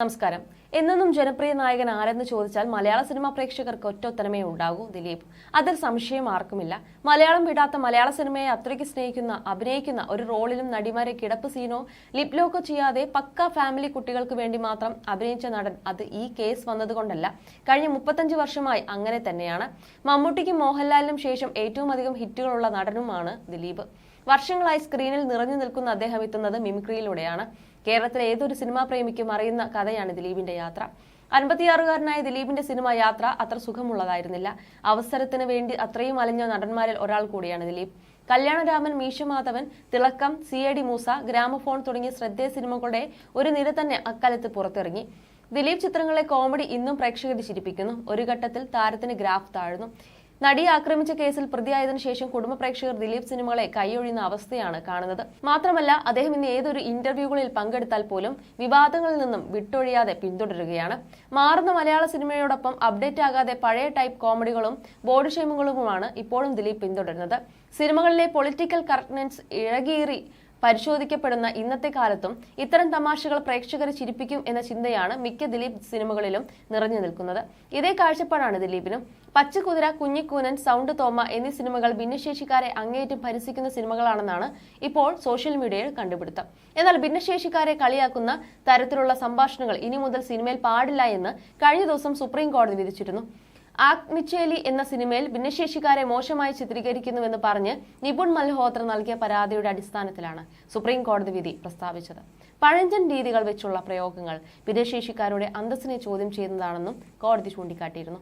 നമസ്കാരം. എന്നെന്നും ജനപ്രിയ നായകൻ ആരെന്ന് ചോദിച്ചാൽ മലയാള സിനിമാ പ്രേക്ഷകർക്ക് ഒറ്റ ഉത്തരമേ ഉണ്ടാകൂ ദിലീപ്. അതിൽ സംശയം ആർക്കുമില്ല. മലയാളം വിടാത്ത മലയാള സിനിമയെ അത്രയ്ക്ക് സ്നേഹിക്കുന്ന അഭിനയിക്കുന്ന ഒരു റോളിലും നടിമാരെ കിടപ്പ് സീനോ ലിപ് ലോക്കോ ചെയ്യാതെ പക്ക ഫാമിലി കുട്ടികൾക്ക് വേണ്ടി മാത്രം അഭിനയിച്ച നടൻ അത് ഈ കേസ് വന്നതുകൊണ്ടല്ല. കഴിഞ്ഞ മുപ്പത്തഞ്ച് വർഷമായി അങ്ങനെ തന്നെയാണ്. മമ്മൂട്ടിക്കും മോഹൻലാലിനും ശേഷം ഏറ്റവും അധികം ഹിറ്റുകളുള്ള നടനുമാണ് ദിലീപ്. വർഷങ്ങളായി സ്ക്രീനിൽ നിറഞ്ഞു നിൽക്കുന്ന അദ്ദേഹം എത്തുന്നത് മിമിക്രിയിലൂടെയാണ്. കേരളത്തിലെ ഏതൊരു സിനിമാ പ്രേമിക്കും അറിയുന്ന കഥയാണ് ദിലീപിന്റെ യാത്ര. അൻപത്തിയാറുകാരനായ ദിലീപിന്റെ സിനിമ യാത്ര അത്ര സുഖമുള്ളതായിരുന്നില്ല. അവസരത്തിന് വേണ്ടി അത്രയും അലഞ്ഞ നടന്മാരിൽ ഒരാൾ കൂടിയാണ് Dileep. Kalyanaraman Meesamadhavan Thilakkam C A D Moosa Gramophone തുടങ്ങിയ ശ്രദ്ധേയ സിനിമകളുടെ ഒരു നിര തന്നെ അക്കാലത്ത് പുറത്തിറങ്ങി. ദിലീപ് ചിത്രങ്ങളെ കോമഡി ഇന്നും പ്രേക്ഷകരെ ചിരിപ്പിക്കുന്നു. ഒരു ഘട്ടത്തിൽ താരത്തിന് ഗ്രാഫ് താഴ്ന്നു. നടിയെ ആക്രമിച്ച കേസിൽ പ്രതിയായതിനു ശേഷം കുടുംബ പ്രേക്ഷകർ ദിലീപ് സിനിമകളെ കൈയൊഴിയുന്ന അവസ്ഥയാണ് കാണുന്നത്. മാത്രമല്ല അദ്ദേഹം ഇന്ന് ഏതൊരു ഇന്റർവ്യൂകളിൽ പങ്കെടുത്താൽ പോലും വിവാദങ്ങളിൽ നിന്നും വിട്ടൊഴിയാതെ പിന്തുടരുകയാണ്. മാറുന്ന മലയാള സിനിമയോടൊപ്പം അപ്ഡേറ്റ് ആകാതെ പഴയ ടൈപ്പ് കോമഡികളും ബോഡി ഷെയിമുകളുമാണ് ഇപ്പോഴും ദിലീപ് പിന്തുടരുന്നത്. സിനിമകളിലെ പൊളിറ്റിക്കൽ കറക്റ്റ്നെസ് ഇഴകീറി പരിശോധിക്കപ്പെടുന്ന ഇന്നത്തെ കാലത്തും ഇത്തരം തമാശകൾ പ്രേക്ഷകരെ ചിരിപ്പിക്കും എന്ന ചിന്തയാണ് മിക്ക ദിലീപ് സിനിമകളിലും നിറഞ്ഞു നിൽക്കുന്നത്. ഇതേ കാഴ്ചപ്പാടാണ് ദിലീപിനും. പച്ചക്കുതിര കുഞ്ഞിക്കൂനൻ സൗണ്ട് തോമ എന്നീ സിനിമകൾ ഭിന്നശേഷിക്കാരെ അങ്ങേയറ്റം പരിസിക്കുന്ന സിനിമകളാണെന്നാണ് ഇപ്പോൾ സോഷ്യൽ മീഡിയയിൽ കണ്ടുപിടുത്തം. എന്നാൽ ഭിന്നശേഷിക്കാരെ കളിയാക്കുന്ന തരത്തിലുള്ള സംഭാഷണങ്ങൾ ഇനി മുതൽ സിനിമയിൽ പാടില്ല എന്ന് കഴിഞ്ഞ ദിവസം സുപ്രീം കോടതി വിധിച്ചിരുന്നു. ആഗ്നിച്ചേലി എന്ന സിനിമയിൽ ഭിന്നശേഷിക്കാരെ മോശമായി ചിത്രീകരിക്കുന്നുവെന്ന് പറഞ്ഞ് നിപുൺ മൽഹോത്ര നൽകിയ പരാതിയുടെ അടിസ്ഥാനത്തിലാണ് സുപ്രീം കോടതി വിധി പ്രസ്താവിച്ചത്. പഴഞ്ചൻ രീതികൾ വെച്ചുള്ള പ്രയോഗങ്ങൾ ഭിന്നശേഷിക്കാരുടെ അന്തസ്സിനെ ചോദ്യം ചെയ്യുന്നതാണെന്നും കോടതി ചൂണ്ടിക്കാട്ടിയിരുന്നു.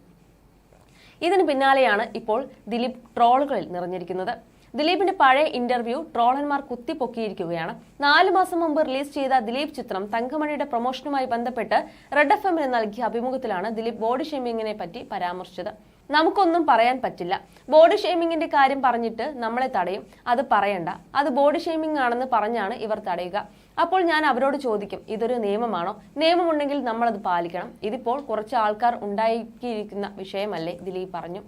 ഇതിന് പിന്നാലെയാണ് ഇപ്പോൾ ദിലീപ് ട്രോളുകളിൽ നിറഞ്ഞിരിക്കുന്നത്. ദിലീപിന്റെ പഴയ ഇന്റർവ്യൂ ട്രോളന്മാർ കുത്തിപ്പൊക്കിയിരിക്കുകയാണ്. നാലു മാസം മുമ്പ് റിലീസ് ചെയ്ത ദിലീപ് ചിത്രം തങ്കമണിയുടെ പ്രൊമോഷനുമായി ബന്ധപ്പെട്ട് റെഡ് എഫ് എമ്മിന് നൽകിയ അഭിമുഖത്തിലാണ് ദിലീപ് ബോഡി ഷേമിങ്ങിനെ പറ്റി പരാമർശിച്ചത്. നമുക്കൊന്നും പറയാൻ പറ്റില്ല. ബോഡി ഷെയ്മിങ്ങിന്റെ കാര്യം പറഞ്ഞിട്ട് നമ്മളെ തടയും. അത് പറയണ്ട. അത് ബോഡി ഷെയ്മിംഗ് ആണെന്ന് പറഞ്ഞാണ് ഇവർ തടയുക. അപ്പോൾ ഞാൻ അവരോട് ചോദിക്കും ഇതൊരു നിയമമാണോ? നിയമമുണ്ടെങ്കിൽ നമ്മളത് പാലിക്കണം. ഇതിപ്പോൾ കുറച്ച് ആൾക്കാർ ഉണ്ടാക്കിയിരിക്കുന്ന വിഷയമല്ലേ ദിലീപ് പറഞ്ഞു.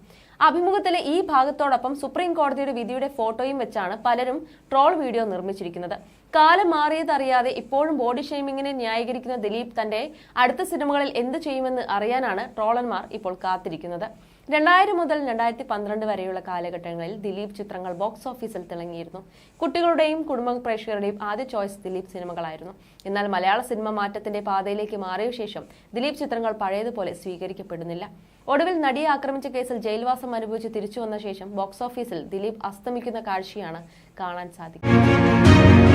അഭിമുഖത്തിലെ ഈ ഭാഗത്തോടൊപ്പം സുപ്രീം കോടതിയുടെ വിധിയുടെ ഫോട്ടോയും വെച്ചാണ് പലരും ട്രോൾ വീഡിയോ നിർമ്മിച്ചിരിക്കുന്നത്. കാലം മാറിയതറിയാതെ ഇപ്പോഴും ബോഡി ഷെയ്മിങ്ങിനെ ന്യായീകരിക്കുന്ന ദിലീപ് തന്റെ അടുത്ത സിനിമകളിൽ എന്ത് ചെയ്യുമെന്ന് അറിയാനാണ് ട്രോളന്മാർ ഇപ്പോൾ കാത്തിരിക്കുന്നത്. രണ്ടായിരം മുതൽ രണ്ടായിരത്തി പന്ത്രണ്ട് വരെയുള്ള കാലഘട്ടങ്ങളിൽ ദിലീപ് ചിത്രങ്ങൾ ബോക്സ് ഓഫീസിൽ തിളങ്ങിയിരുന്നു. കുട്ടികളുടെയും കുടുംബ പ്രേക്ഷകരുടെയും ആദ്യ ചോയ്സ് ദിലീപ് സിനിമകളായിരുന്നു. എന്നാൽ മലയാള സിനിമ മാറ്റത്തിന്റെ പാതയിലേക്ക് മാറിയ ശേഷം ദിലീപ് ചിത്രങ്ങൾ പഴയതുപോലെ സ്വീകരിക്കപ്പെടുന്നില്ല. ഒടുവിൽ നടിയെ ആക്രമിച്ച കേസിൽ ജയിൽവാസം അനുഭവിച്ച് തിരിച്ചു വന്ന ശേഷം ബോക്സ് ഓഫീസിൽ ദിലീപ് അസ്തമിക്കുന്ന കാഴ്ചയാണ് കാണാൻ സാധിക്കുന്നത്.